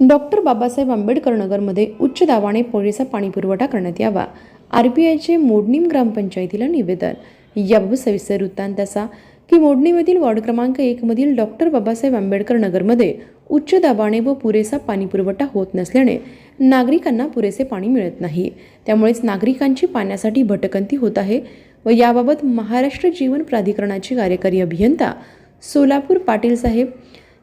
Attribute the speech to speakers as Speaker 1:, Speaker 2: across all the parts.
Speaker 1: Doctor Babasaheb Ambedkar नगरमध्ये उच्च दाबाने पुरेसा पाणीपुरवठा करण्यात यावा. आर पी आयचे मोडणीम ग्रामपंचायतीला निवेदन. याबाबत सविस्तर वृत्तांत असा की मोडणीमधील वॉर्ड क्रमांक एकमधील डॉक्टर बाबासाहेब आंबेडकर नगरमध्ये उच्च दाबाने व पुरेसा पाणीपुरवठा होत नसल्याने नागरिकांना पुरेसे पाणी मिळत नाही. त्यामुळेच नागरिकांची पाण्यासाठी भटकंती होत आहे व याबाबत महाराष्ट्र जीवन प्राधिकरणाचे कार्यकारी अभियंता सोलापूर पाटील साहेब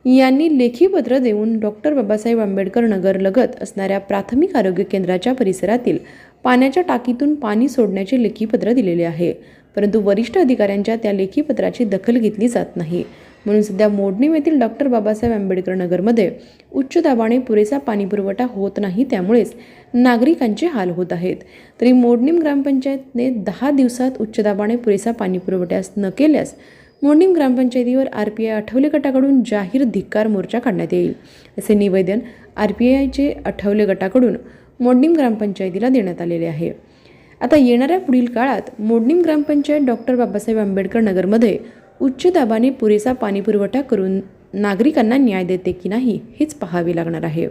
Speaker 1: यांनी लेखी पत्र देऊन डॉक्टर बाबासाहेब आंबेडकर नगरलगत असणाऱ्या प्राथमिक आरोग्य केंद्राच्या परिसरातील पाण्याच्या टाकीतून पाणी सोडण्याचे लेखी पत्र दिलेले आहे. परंतु वरिष्ठ अधिकाऱ्यांच्या त्या लेखी पत्राची दखल घेतली जात नाही. म्हणून सध्या मोडणीम येथील डॉक्टर बाबासाहेब आंबेडकर नगरमध्ये उच्च दाबाने पुरेसा पाणीपुरवठा होत नाही त्यामुळेच नागरिकांचे हाल होत आहेत. तरी मोडणीम ग्रामपंचायतने दहा दिवसात उच्च दाबाने पुरेसा पाणीपुरवठ्यास न केल्यास मोडणीम ग्रामपंचायतीवर आर पी आय आठवले गटाकडून जाहीर धिक्कार मोर्चा काढण्यात येईल असे निवेदन आर पी आयचे आठवले गटाकडून मोडणीम ग्रामपंचायतीला देण्यात आलेले आहे. आता येणाऱ्या पुढील काळात मोडणीम ग्रामपंचायत डॉक्टर बाबासाहेब आंबेडकर नगरमध्ये उच्च दाबाने पुरेसा पाणीपुरवठा करून नागरिकांना न्याय देते की नाही हेच पाहावे लागणार आहे.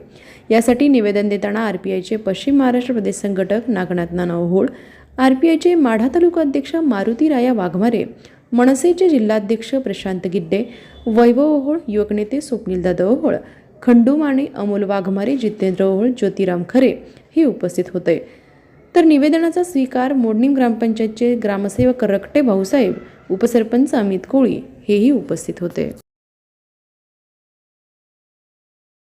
Speaker 1: यासाठी निवेदन देताना आर पी आयचे पश्चिम महाराष्ट्र प्रदेश संघटक नागनाथ नाना ओहोळ आर पी आयचे माढा तालुका अध्यक्ष मारुती राया वाघमारे मनसेचे जिल्हाध्यक्ष प्रशांत गिड्डे वैभव ओहोळ युवक नेते स्वप्नील दादा ओहोळ खंडू माने अमोल वाघमारे जितेंद्र ओहोळ ज्योतिराम खरे हे उपस्थित होते. तर निवेदनाचा स्वीकार मोडणीम ग्रामपंचायतचे ग्रामसेवक रकटे भाऊसाहेब उपसरपंच अमित कोळी हेही उपस्थित होते.